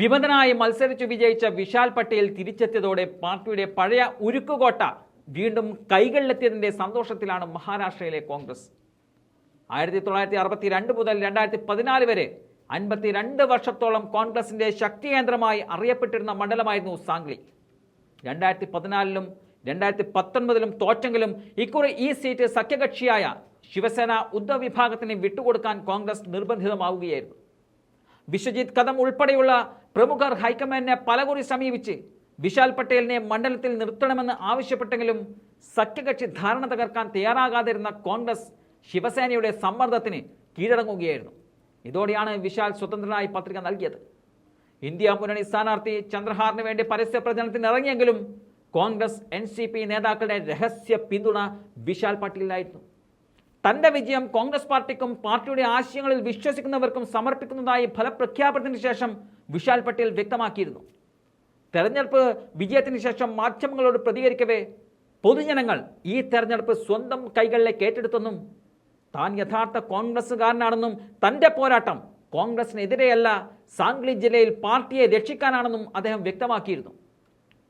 വിമതനായി മത്സരിച്ചു വിജയിച്ച വിശാൽ പട്ടേൽ തിരിച്ചെത്തിയതോടെ പാർട്ടിയുടെ പഴയ ഉരുക്കുകോട്ട വീണ്ടും കൈകളിലെത്തിയതിന്റെ സന്തോഷത്തിലാണ് മഹാരാഷ്ട്രയിലെ കോൺഗ്രസ്. ആയിരത്തി തൊള്ളായിരത്തി അറുപത്തി രണ്ട് മുതൽ രണ്ടായിരത്തി പതിനാല് വരെ അൻപത്തിരണ്ട് വർഷത്തോളം കോൺഗ്രസിന്റെ ശക്തി കേന്ദ്രമായി അറിയപ്പെട്ടിരുന്ന മണ്ഡലമായിരുന്നു സാംഗ്ലി. രണ്ടായിരത്തി പതിനാലിലും രണ്ടായിരത്തി പത്തൊൻപതിലും തോറ്റെങ്കിലും ഇക്കുറി ഈ സീറ്റ് സഖ്യകക്ഷിയായ ശിവസേന ഉദ്ധവ് വിഭാഗത്തിന് വിട്ടുകൊടുക്കാൻ കോൺഗ്രസ് നിർബന്ധിതമാവുകയായിരുന്നു. വിശ്വജിത് കദം ഉൾപ്പെടെയുള്ള പ്രമുഖർ ഹൈക്കമാൻഡിനെ പലകുറി സമീപിച്ച് വിശാൽ പട്ടേലിനെ മണ്ഡലത്തിൽ നിർത്തണമെന്ന് ആവശ്യപ്പെട്ടെങ്കിലും സഖ്യകക്ഷി ധാരണ തകർക്കാൻ തയ്യാറാകാതിരുന്ന കോൺഗ്രസ് ശിവസേനയുടെ സമ്മർദ്ദത്തിന് കീഴടങ്ങുകയായിരുന്നു. ഇതോടെയാണ് വിശാൽ സ്വതന്ത്രനായി പത്രിക നൽകിയത്. ഇന്ത്യ മുന്നണി സ്ഥാനാർത്ഥി ചന്ദ്രഹാറിന് വേണ്ടി പരസ്യ പ്രചരണത്തിന് ഇറങ്ങിയെങ്കിലും കോൺഗ്രസ് എൻ നേതാക്കളുടെ രഹസ്യ പിന്തുണ വിശാൽ പട്ടേലിനായിരുന്നു. തന്റെ വിജയം കോൺഗ്രസ് പാർട്ടിക്കും പാർട്ടിയുടെ ആശയങ്ങളിൽ വിശ്വസിക്കുന്നവർക്കും സമർപ്പിക്കുന്നതായി ഫലപ്രഖ്യാപനത്തിന് ശേഷം വിശാൽ പട്ടേൽ വ്യക്തമാക്കിയിരുന്നു. തെരഞ്ഞെടുപ്പ് വിജയത്തിന് ശേഷം മാധ്യമങ്ങളോട് പ്രതികരിക്കവേ പൊതുജനങ്ങൾ ഈ തെരഞ്ഞെടുപ്പ് സ്വന്തം കൈകളിലേക്ക് ഏറ്റെടുത്തെന്നും താൻ യഥാർത്ഥ കോൺഗ്രസ്സുകാരനാണെന്നും തന്റെ പോരാട്ടം കോൺഗ്രസിനെതിരെയല്ല സാംഗ്ലി ജില്ലയിൽ പാർട്ടിയെ രക്ഷിക്കാനാണെന്നും അദ്ദേഹം വ്യക്തമാക്കിയിരുന്നു.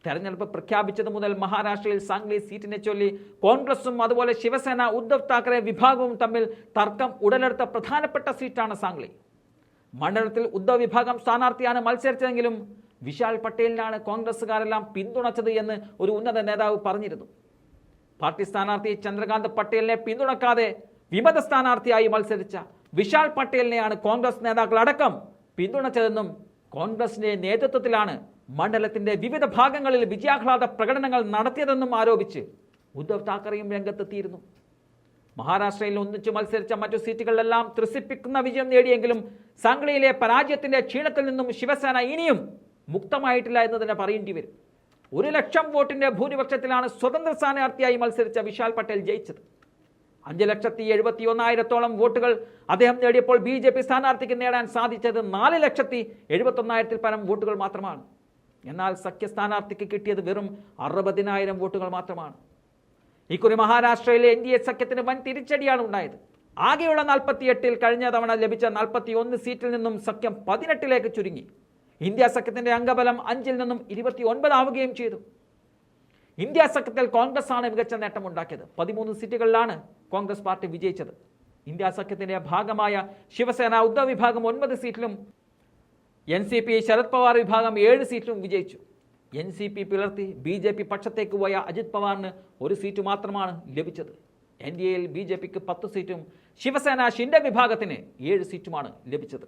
തെരഞ്ഞെടുപ്പ് പ്രഖ്യാപിച്ചത് മുതൽ മഹാരാഷ്ട്രയിൽ സാംഗ്ലി സീറ്റിനെ ചൊല്ലി കോൺഗ്രസും അതുപോലെ ശിവസേന ഉദ്ധവ് താക്കറെ വിഭാഗവും തമ്മിൽ തർക്കം ഉടലെടുത്ത പ്രധാനപ്പെട്ട സീറ്റാണ് സാംഗ്ലി. മണ്ഡലത്തിൽ ഉദ്ധവ് വിഭാഗം സ്ഥാനാർത്ഥിയാണ് മത്സരിച്ചതെങ്കിലും വിശാൽ പട്ടേലിനാണ് കോൺഗ്രസ്സുകാരെല്ലാം പിന്തുണച്ചത് എന്ന് ഒരു ഉന്നത നേതാവ് പറഞ്ഞിരുന്നു. പാർട്ടി സ്ഥാനാർത്ഥി ചന്ദ്രകാന്ത് പട്ടേലിനെ പിന്തുണക്കാതെ വിമത സ്ഥാനാർത്ഥിയായി മത്സരിച്ച വിശാൽ പട്ടേലിനെയാണ് കോൺഗ്രസ് നേതാക്കൾ അടക്കം പിന്തുണച്ചതെന്നും കോൺഗ്രസിന്റെ നേതൃത്വത്തിലാണ് മണ്ഡലത്തിന്റെ വിവിധ ഭാഗങ്ങളിൽ വിജയാഹ്ലാദ പ്രകടനങ്ങൾ നടത്തിയതെന്നും ആരോപിച്ച് ഉദ്ധവ് താക്കറെയും രംഗത്തെത്തിയിരുന്നു. മഹാരാഷ്ട്രയിൽ ഒന്നിച്ചു മത്സരിച്ച മറ്റു സീറ്റുകളിലെല്ലാം ത്രസിപ്പിക്കുന്ന വിജയം നേടിയെങ്കിലും സാംഗ്ലിയിലെ പരാജയത്തിന്റെ ക്ഷീണത്തിൽ നിന്നും ശിവസേന ഇനിയും മുക്തമായിട്ടില്ല എന്ന് തന്നെ പറയേണ്ടി വരും. ഒരു ലക്ഷം വോട്ടിന്റെ ഭൂരിപക്ഷത്തിലാണ് സ്വതന്ത്ര സ്ഥാനാർത്ഥിയായി മത്സരിച്ച വിശാൽ പട്ടേൽ ജയിച്ചത്. അഞ്ച് ലക്ഷത്തി എഴുപത്തി ഒന്നായിരത്തോളം വോട്ടുകൾ അദ്ദേഹം നേടിയപ്പോൾ ബി ജെ പി സ്ഥാനാർത്ഥിക്ക് നേടാൻ സാധിച്ചത് നാല് ലക്ഷത്തി എഴുപത്തി ഒന്നായിരത്തിൽ പരം വോട്ടുകൾ മാത്രമാണ്. എന്നാൽ സഖ്യ സ്ഥാനാർത്ഥിക്ക് കിട്ടിയത് വെറും അറുപതിനായിരം വോട്ടുകൾ മാത്രമാണ്. ഇക്കുറി മഹാരാഷ്ട്രയിലെ എൻ ഡി എ സഖ്യത്തിന് വൻ തിരിച്ചടിയാണ് ഉണ്ടായത്. ആകെയുള്ള നാൽപ്പത്തിയെട്ടിൽ കഴിഞ്ഞ തവണ ലഭിച്ച നാൽപ്പത്തി ഒന്ന് സീറ്റിൽ നിന്നും സഖ്യം പതിനെട്ടിലേക്ക് ചുരുങ്ങി. ഇന്ത്യ സഖ്യത്തിന്റെ അംഗബലം അഞ്ചിൽ നിന്നും ഇരുപത്തി ഒൻപതാവുകയും ചെയ്തു. ഇന്ത്യ സഖ്യത്തിൽ കോൺഗ്രസ് ആണ് മികച്ച നേട്ടമുണ്ടാക്കിയത്. പതിമൂന്ന് സീറ്റുകളിലാണ് കോൺഗ്രസ് പാർട്ടി വിജയിച്ചത്. ഇന്ത്യ സഖ്യത്തിന്റെ ഭാഗമായ ശിവസേന ഉദ്ധവ് വിഭാഗം ഒൻപത് സീറ്റിലും N C P Sharad Pawar വിഭാഗം ഏഴ് സീറ്റിലും വിജയിച്ചു. എൻ സി പി പിളർത്തി ബി ജെ പി പക്ഷത്തേക്ക് പോയ അജിത് പവാറിന് ഒരു സീറ്റ് മാത്രമാണ് ലഭിച്ചത്. എൻ ഡി എയിൽ ബി ജെ പിക്ക് പത്ത് സീറ്റും ശിവസേന ഷിൻഡെ വിഭാഗത്തിന് ഏഴ് സീറ്റുമാണ് ലഭിച്ചത്.